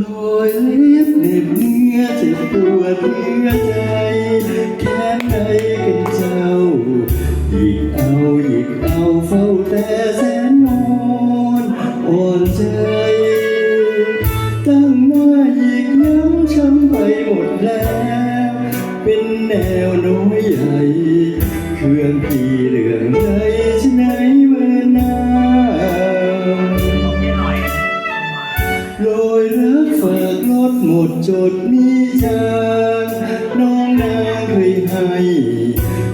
ลอยลิบเหน็บเนื้อเจ็บปวดเนื้อใจ แค่ไหนกันเจ้าหยิกเอาหยิกเอาเฝ้าแต่แสนมอนอ่อนใจ ฝากลดหมดจดมีจางน้องนางเคยให้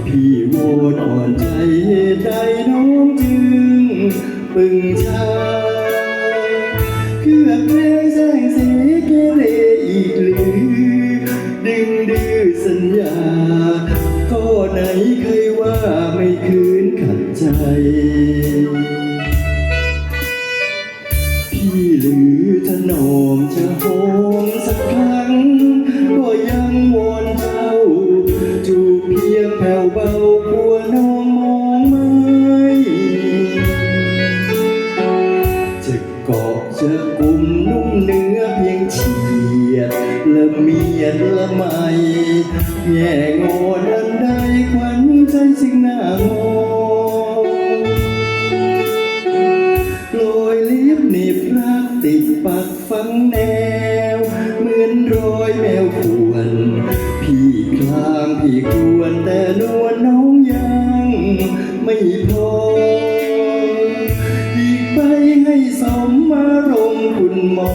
พี่โวดอ่อนใจเหตุใดน้องจึงปึงชาเกือบเพลงแสงสีเกเรอีกหรือดึงดื้อสัญญา ก็ไหนเคยว่าไม่คืนขัดใจ แผ่วเบากลัวน้องมองไม่จะเกาะจะกลุ่มนุ่มเนื้อเพียงเฉียดละเมียดละไมแง่งอนอันใดขวัญใจจึงหน้างอโรยลิบหนีบรักติดปักฝังแนว เหมือนรอยแมวข นวลน้องยังไม่พอ อีกไปให้สมมารมณ์คุณหมอ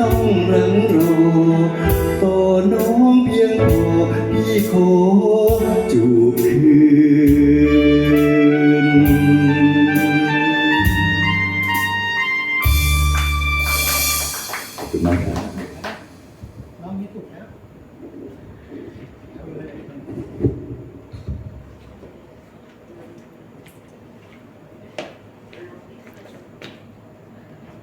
ต้องรังรูต่อน้องเพียงพอพี่ขอจูบคืน ขอบคุณมากครับ น้องมีถูกแล้ว